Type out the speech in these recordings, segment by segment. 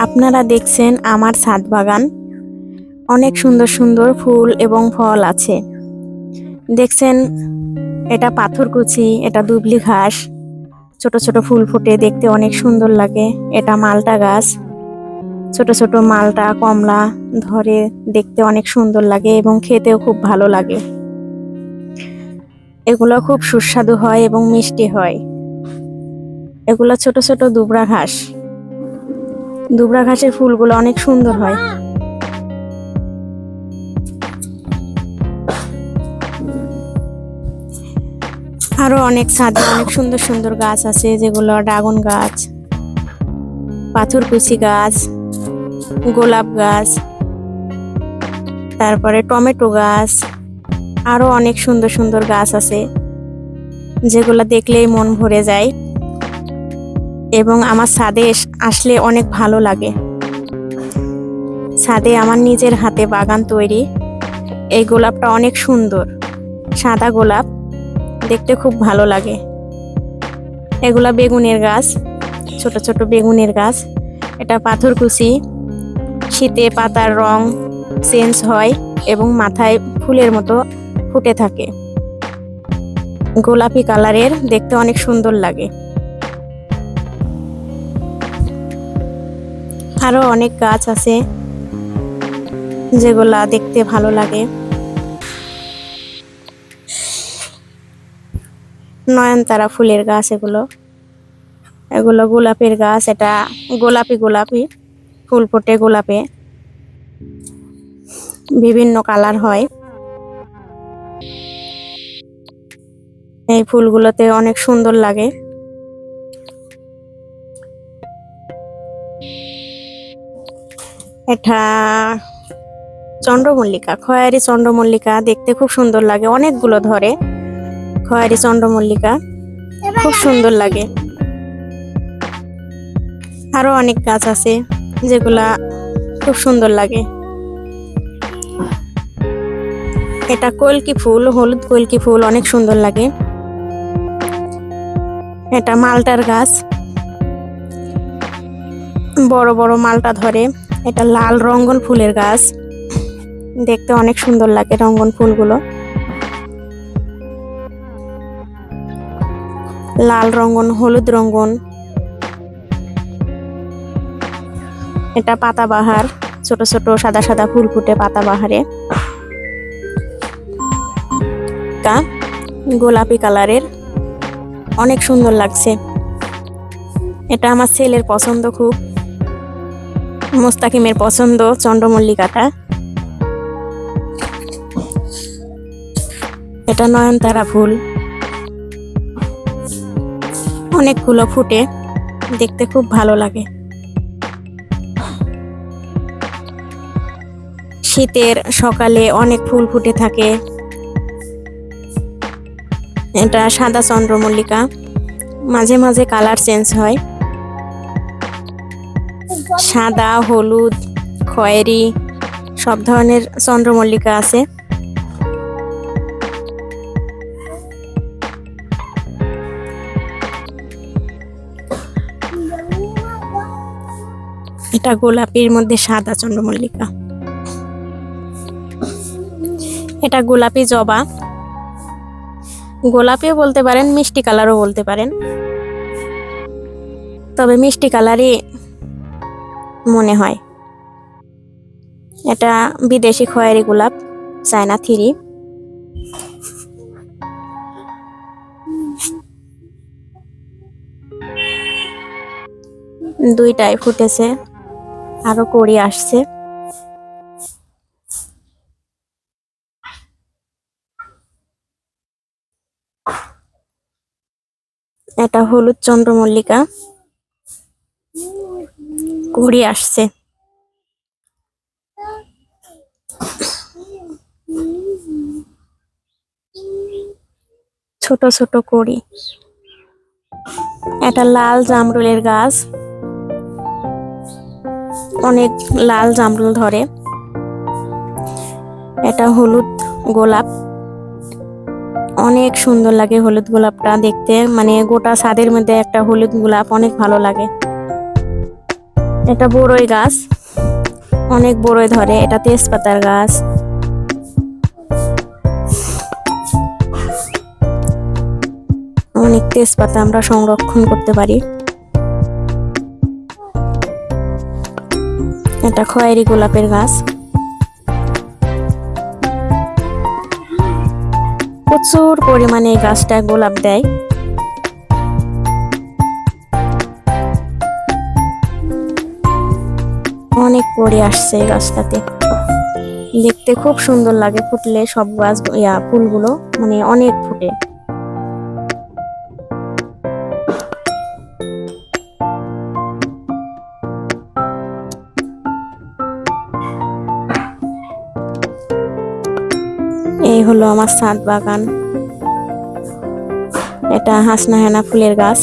আপনারা দেখছেন আমার ছাদ বাগান। অনেক সুন্দর সুন্দর ফুল এবং ফল আছে। দেখছেন, এটা পাথরকুচি এটা দুবলি ঘাস। ছোট ছোট ফুল ফুটে, দেখতে অনেক সুন্দর লাগে। এটা মালটা গাছ। ছোট ছোট মালটা, কমলা ধরে দেখতে অনেক সুন্দর লাগে এবং খেতেও খুব ভালো লাগে। এগুলো খুব সুস্বাদু হয় এবং মিষ্টি হয়। এগুলো ছোট ছোট দুবরা ঘাস। দুবরা ঘাসের ফুলগুলো অনেক সুন্দর হয়। আরও অনেক ছাদে অনেক সুন্দর সুন্দর গাছ আছে, যেগুলো ড্রাগন গাছ পাথরকুচি গাছ, গোলাপ গাছ, তারপরে টমেটো গাছ, আরও অনেক সুন্দর সুন্দর গাছ আছে, যেগুলো দেখলেই মন ভরে যায়। এবং আমার ছাদে আসলে অনেক ভালো লাগে। ছাদে আমার নিজের হাতে বাগান তৈরি। এই গোলাপটা অনেক সুন্দর। সাদা গোলাপ দেখতে খুব ভালো লাগে। এগুলা বেগুনের গাছ, ছোট ছোট বেগুনের গাছ। এটা পাথরকুচি। শীতে পাতার রং চেঞ্জ হয় এবং মাথায় ফুলের মতো ফুটে থাকে। গোলাপি কালারের দেখতে অনেক সুন্দর লাগে। আরও অনেক গাছ আছে যেগুলা দেখতে ভালো লাগে। নয়নতারা ফুলের গাছ এগুলো। এগুলো গোলাপের গাছ, এটা গোলাপি গোলাপি, ফুল ফোটে গোলাপে। বিভিন্ন কালার হয়। এই ফুলগুলোতে অনেক সুন্দর লাগে। এটা চন্দ্রমল্লিকা, খয়ারি চন্দ্রমল্লিকা দেখতে খুব সুন্দর লাগে, অনেকগুলো ধরে। খয়ারি চন্দ্রমল্লিকা, খুব সুন্দর লাগে। আরও অনেক গাছ আছে যেগুলা খুব সুন্দর লাগে। এটা কলকি ফুল, হলুদ কলকি ফুল, অনেক সুন্দর লাগে। এটা মালটার গাছ। বড় বড় মালটা ধরে। এটা লাল রঙ্গন ফুলের গাছ। দেখতে অনেক সুন্দর লাগে রঙ্গন ফুলগুলো। লাল রঙ্গন, হলুদ রঙ্গন। এটা পাতাবাহার, ছোট ছোট সাদা সাদা ফুল ফুটে পাতাবাহারে। তা গোলাপি কালারের। অনেক সুন্দর লাগছে। এটা আমার ছেলের পছন্দ খুব। মোস্তাকিমের পছন্দ চন্দ্রমল্লিকাটা। এটা নয়নতারা ফুল। অনেকগুলো ফুটে, দেখতে খুব ভালো লাগে। শীতের সকালে অনেক ফুল ফুটে থাকে। এটা সাদা চন্দ্রমল্লিকা। মাঝে মাঝে কালার চেঞ্জ হয়। সাদা, হলুদ, খয়েরি, সব ধরনের চন্দ্রমল্লিকা আছে। এটা গোলাপির মধ্যে সাদা চন্দ্রমল্লিকা। এটা গোলাপি জবা। গোলাপিও বলতে পারেন, মিষ্টি কালারও বলতে পারেন। তবে মিষ্টি কালারই মনে হয়। এটা বিদেশি খয়েরি গোলাপ, চায়না থ্রি। দুইটাই ফুটেছে, আরও কড়ি আসছে। এটা হলুদ চন্দ্রমল্লিকা। কুড়ি আসছে। ছোট ছোট কড়ি। এটা লাল জামরুলের গাছ। অনেক লাল জামরুল ধরে। এটা হলুদ গোলাপ। অনেক সুন্দর লাগে হলুদ গোলাপটা দেখতে। মানে গোটা ছাদের মধ্যে একটা হলুদ গোলাপ অনেক ভালো লাগে। এটা বড়ই গাছ। অনেক বড়ই ধরে। এটা তেজপাতার গাছ। অনেক তেজপাতা আমরা সংরক্ষণ করতে পারি। এটা খয়েরি গোলাপের গাছ। প্রচুর পরিমাণে গাছটা গোলাপ দেয়। অনেক পরে আসছে গাছটাতে। দেখতে খুব সুন্দর লাগে ফুটলে সব গাছ, ইয়া, ফুলগুলো মানে অনেক ফুটে। এই হলো আমার ছাদ বাগান। এটা হাসনা হেনা ফুলের গাছ।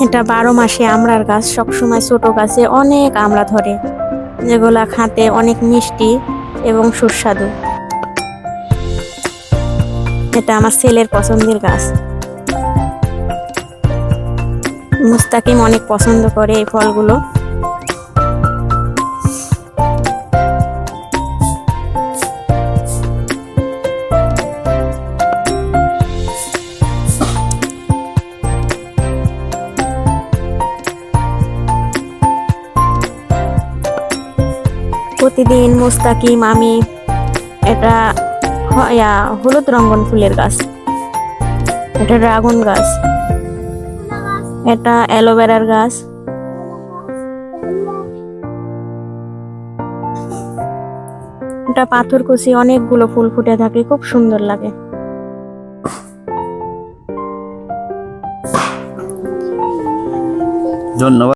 এটা বারো মাসে আমড়ার গাছ, সবসময় ছোটো গাছে অনেক আমড়া ধরে। যেগুলা খাতে অনেক মিষ্টি এবং সুস্বাদু। এটা আমার ছেলের পছন্দের গাছ। মুস্তাকিম অনেক পছন্দ করে এই ফলগুলো। প্রতিদিন মুস্তাকিম, আমি এটা হলুদ রঙ্গন ফুলের গাছ। এটা ড্রাগন গাছ। এটা অ্যালোভেরার গাছ। এটা পাথরকুচি অনেকগুলো ফুল ফুটে থাকে, খুব সুন্দর লাগে। ধন্যবাদ।